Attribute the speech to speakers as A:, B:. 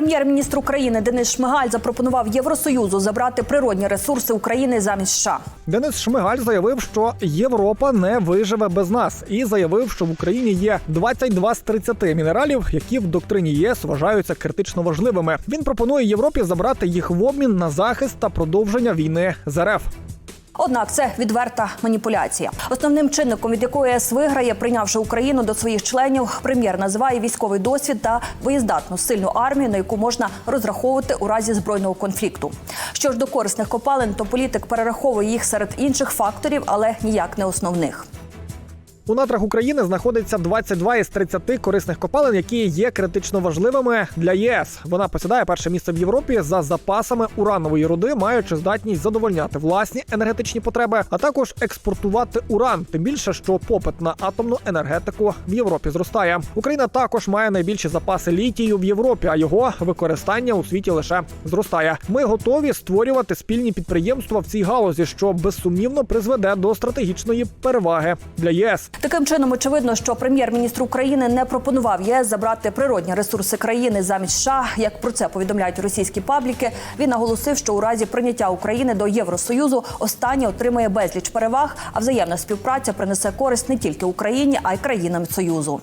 A: Прем'єр-міністр України Денис Шмигаль запропонував Євросоюзу забрати природні ресурси України замість США.
B: Денис Шмигаль заявив, що Європа не виживе без нас, і заявив, що в Україні є 22 з 30 мінералів, які в доктрині ЄС вважаються критично важливими. Він пропонує Європі забрати їх в обмін на захист та продовження війни з РФ.
A: Однак це відверта маніпуляція. Основним чинником, від якої ЄС виграє, прийнявши Україну до своїх членів, прем'єр називає військовий досвід та боєздатну сильну армію, на яку можна розраховувати у разі збройного конфлікту. Що ж до корисних копалин, то політик перераховує їх серед інших факторів, але ніяк не основних.
B: У надрах України знаходиться 22 із 30 корисних копалин, які є критично важливими для ЄС. Вона посідає перше місце в Європі за запасами уранової руди, маючи здатність задовольняти власні енергетичні потреби, а також експортувати уран. Тим більше, що попит на атомну енергетику в Європі зростає. Україна також має найбільші запаси літію в Європі, а його використання у світі лише зростає. Ми готові створювати спільні підприємства в цій галузі, що безсумнівно призведе до стратегічної переваги для ЄС.
A: Таким чином, очевидно, що прем'єр-міністр України не пропонував ЄС забрати природні ресурси країни замість США. Як про це повідомляють російські пабліки, він наголосив, що у разі прийняття України до Євросоюзу останнє отримає безліч переваг, а взаємна співпраця принесе користь не тільки Україні, а й країнам Союзу.